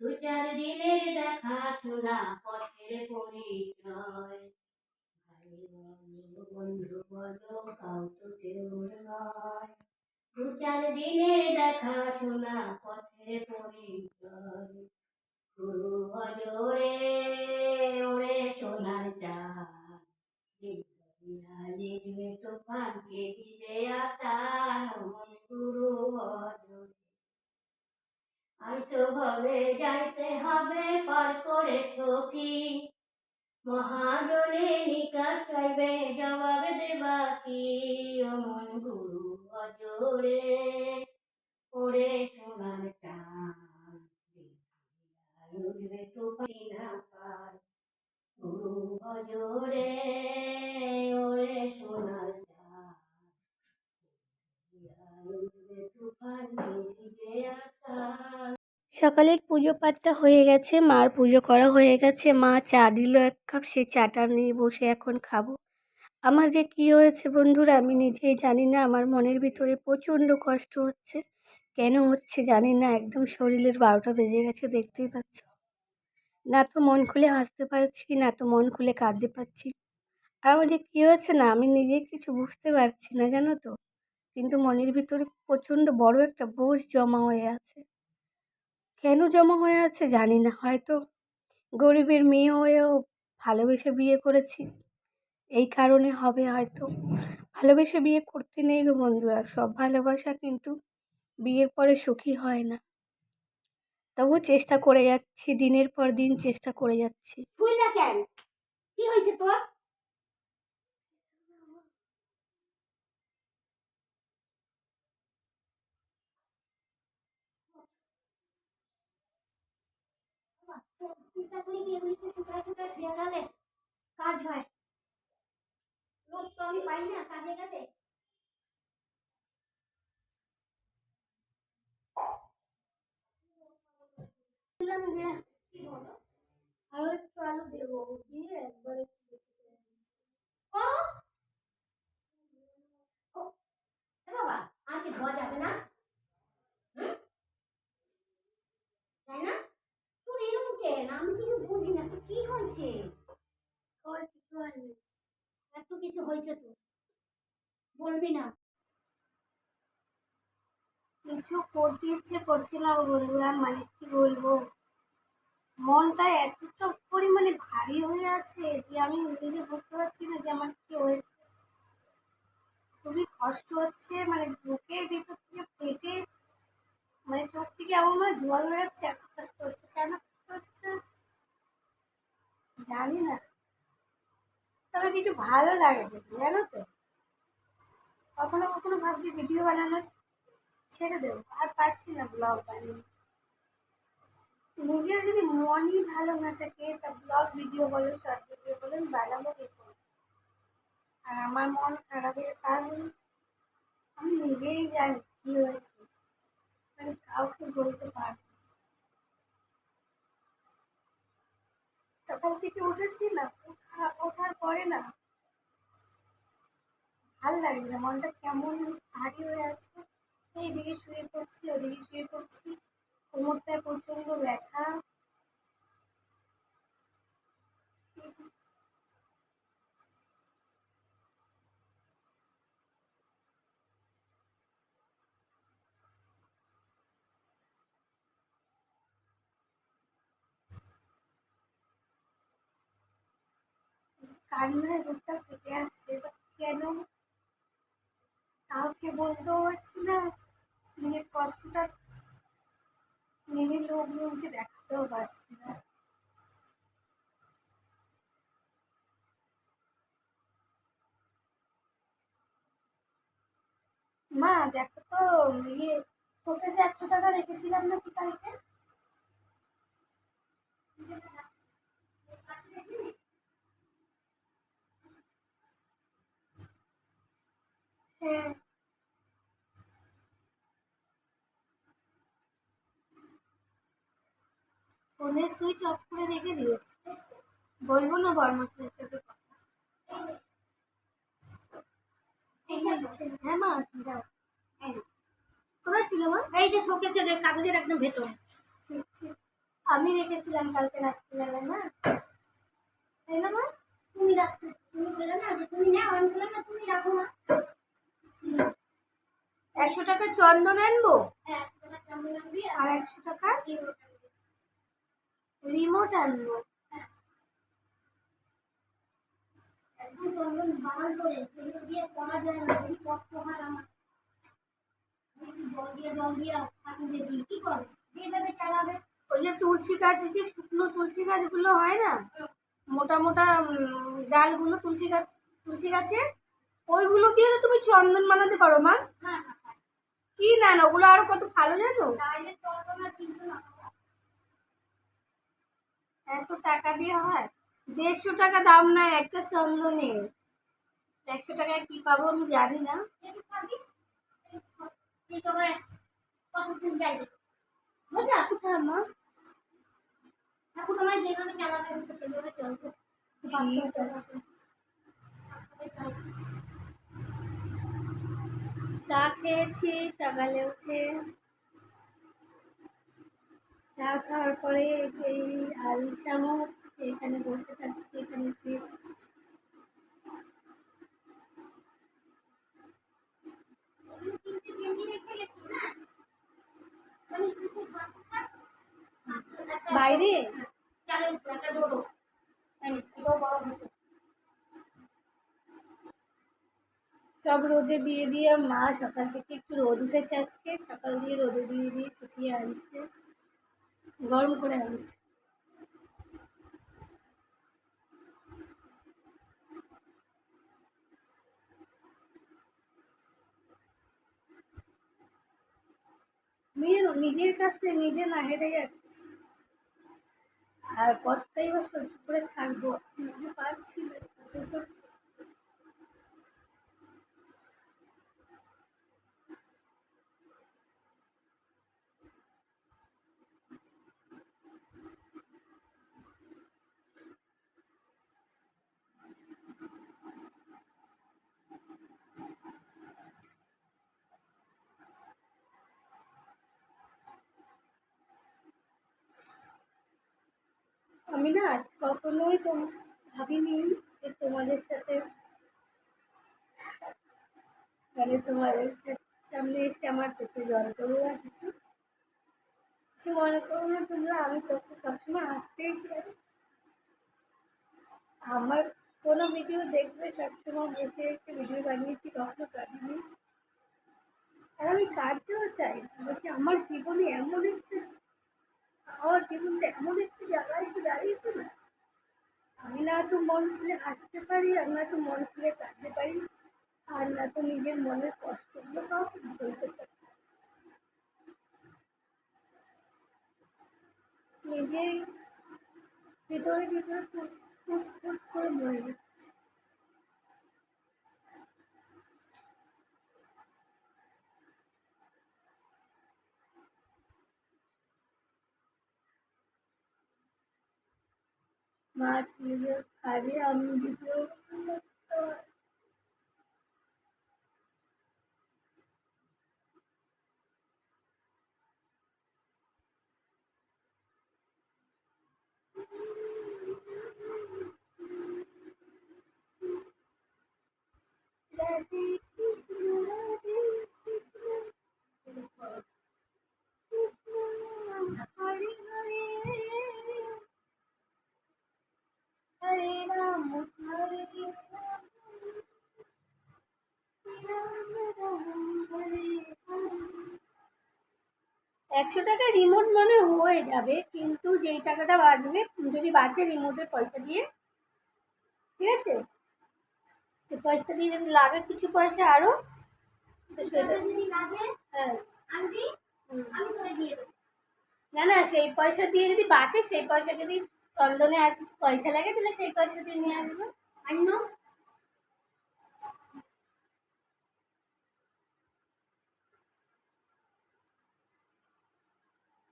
দু চার দিনের দেখা শোনা পথের পরিচয়। ভাই বন্ধু বলো কাউ তো কেউ নয়। দু চার দিনের দেখা শোনা পথের পরিচয়। গুরু হজরে ওরে সোনার চাঁদ। তুফানকে দিবে গুরু হজরে আইসো ভবে যাইতে হবে, পার করে ছকি মহাজনে নিকাশ চাইবে জবাব দেবা কি? অমন গুরু অজরে, ওরে সোনার চাঁদ উঠবে তুফানি না পার গুরু অজরে, ওরে সোনার সকালের পুজো পাঠটা হয়ে গেছে, মার পুজো করা হয়ে গেছে, মা চা দিল, এক কাপ সে চাটা নিয়ে বসে এখন খাব। আমার যে কী হয়েছে বন্ধুরা, আমি নিজেই জানি না, আমার মনের ভিতরে প্রচণ্ড কষ্ট হচ্ছে। কেন হচ্ছে জানি না, একদম শরীরের বারোটা বেজে গেছে, দেখতেই পাচ্ছ। না তো মন খুলে হাসতে পারছি, না তো মন খুলে কাঁদতে পারছি। আর আমার যে কী হয়েছে না, আমি নিজেই কিছু বুঝতে পারছি না, জানো তো। কিন্তু মনের ভিতরে প্রচণ্ড বড় একটা বোঝ জমা হয়ে আছে। কেন জমা হয়ে আছে জানি না। হয়তো গরিবের মেয়ে হয়েও ভালোবেসে বিয়ে করেছি। এই কারণে হবে হয়তো। ভালোবেসে বিয়ে করতে নেই গো বন্ধুরা, সব ভালোবাসা কিন্তু বিয়ের পরে সুখী হয় না। তবু চেষ্টা করে যাচ্ছি, দিনের পর দিন চেষ্টা করে যাচ্ছি। কি হয়েছে তোর? কাজ হয়। লোক তো আমি পাই না কাজে কাজে। আরও একটু আলু দেবো দিয়ে একবারে করো ও, এ বাবা আর কি ধোয়া যাবে না হুম? তাই না তোর এরকম কেন আমি কিছু বুঝি না তো কি হয়েছে? এত কিছু হয়েছে তো। বলবি না। কিছু করতে ইচ্ছে করছে বন্ধুরা মানে কি বলব? মনটা এতটা পরিমাণে ভারী হয়ে আছে যে আমি নিজে বুঝতে পারছি না যে আমার কি হয়েছে। খুবই কষ্ট হচ্ছে মানে বুকের ভিতর থেকে পেটে মানে চোখ থেকে এমন মানে জল যাচ্ছে এত কষ্ট হচ্ছে, কেন কষ্ট হচ্ছে? জানি না। তবে কিছু ভালো লাগে জানো তো? কখনো কখনো ভাবছি ভিডিও বানানোর ছেড়ে দেবো, আর পারছি না ব্লগ বানিয়ে। নিজের যদি মনই ভালো না থাকে, তা ব্লগ ভিডিও বলো শর্ট ভিডিও বলো, আমি বানাবো কি করে? আর আমার মন খারাপের কারণ আমি নিজেই জানি কী হয়েছে। মানে কাউকে বলতে পারব সকাল থেকে উঠেছি না ওঠা ওঠার পরে না ভালো লাগে না, মনটা কেমন ভারী হয়ে আছে। এইদিকে শুয়ে পড়ছি, ওদিকে শুয়ে পড়ছি, কোমরটায় প্রচণ্ড ব্যথা। কান্নায় বুকটা ফেটে আসছে কেন? কাউকে বলতেও পারছি না। নিজের কষ্টটা নিজের লোকজনকে দেখাতেও পারছি না। মা, দেখো তো ইয়ে শোকেসে একশো টাকা রেখেছিলাম নাকি কালকে হ্যাঁ ফোনের সুইচ অফ করে রেখে দিয়েছি। বলব না বর্মশের সাথে কথা। হ্যাঁ মা দাও। কোথায় ছিল মা? এই যে শোকেসের কাগজের একদম ভেতর। আমি রেখেছিলাম কালকে রাত্রিবেলায় না? তাই না মা? তুমি রাখছো তুমি বলে না? যে তুমি নাও আমি বললাম না তুমি রাখো না একশো টাকা চন্দন আনব? হ্যাঁ একশো টাকা কেমন লাগবে আর একশো টাকা। রিমোট আনব একদম চন্দন বাগান করে সেগুলো দিয়ে করা যায় না খুবই কষ্ট হয় আমার জল দিয়ে জল দিয়ে ঠাকুরে দিই কি করে যেভাবে চালাবে ওই যে তুলসী গাছ যে শুকনো তুলসী গাছগুলো হয় না? মোটা মোটা ডালগুলো তুলসী গাছ তুলসী গাছে? ওইগুলো দিয়ে তুমি চন্দন বানাতে পারো মা। না না কি না না ওগুলো আরও কত ভালো জানো তাইলে চন্দন আর কিনতে না এত টাকা দিয়ে হয়? দেড়শো টাকা দাম না একটা চন্দনের একশো টাকায় কি পাবো আমি জানি না। চা খেয়েছি, সকালে তোমার কতদিন যাইবে বুঝলা হ্যাঁ মা এখন তোমার যেভাবে চালাতে হবে সেভাবে চলবে ঠিক আছে চা খেয়েছি সকালে উঠে চা খাওয়ার পরে এই আলসামো হচ্ছে, এখানে বসে থাকছি, এখানে বাইরে? সব রোদে দিয়ে দিয়ে মা সকাল থেকে একটু রোদ উঠেছে আজকে, সকাল দিয়ে রোদে দিয়ে দিয়ে শুকিয়ে আনছে। গরম করে আনছে মেয়ের নিজের কাছে নিজে না হেঁটে যাচ্ছি। আর কতটাই বা সহ্য করে থাকব পারছি না। আমি না কখনোই তো ভাবিনি যে তোমাদের সাথে মানে তোমাদের সামনে এসে আমার চোখে জল করব আর কিছু। কিছু মনে করো না তোমরা, আমি তোকে সবসময় আসতেই চাই। আমার কোনো ভিডিও দেখবে সবসময় বসে এসে ভিডিও বানিয়েছি, কখনো কাটিনি আর আমি কাটতেও চাই, বলছি আমার জীবনে এমন একটা, আমার জীবনটা এমন একটি আমি না তো মন খুলে হাসতে পারি আর না তো মন খুলে কাঁদতে পারি আর না তো নিজের মনের কষ্টগুলো কাউকে বলতে পারি নিজেই ভিতরে ভিতরে ফুট ফুট ফুট করে মরে যাচ্ছে মাছ ভিডিও খাবে আমি ভিডিও রাধে কৃষ্ণ রাধে কৃষ্ণ কৃষ্ণ হরে হরে হরে রাম হরে রাম রাম রাম হরে হরে একশো টাকা রিমোট মানে হয়ে যাবে কিন্তু যেই টাকাটা বাঁচবে যদি বাঁচে রিমোটের পয়সা দিয়ে ঠিক আছে? পয়সা দিয়ে যদি লাগে কিছু পয়সা আরও হ্যাঁ। না না সেই পয়সা দিয়ে যদি বাঁচে সেই পয়সা যদি চন্দনে আর কিছু পয়সা লাগে তাহলে সেই পয়সা দিয়ে নিয়ে আসব। আনো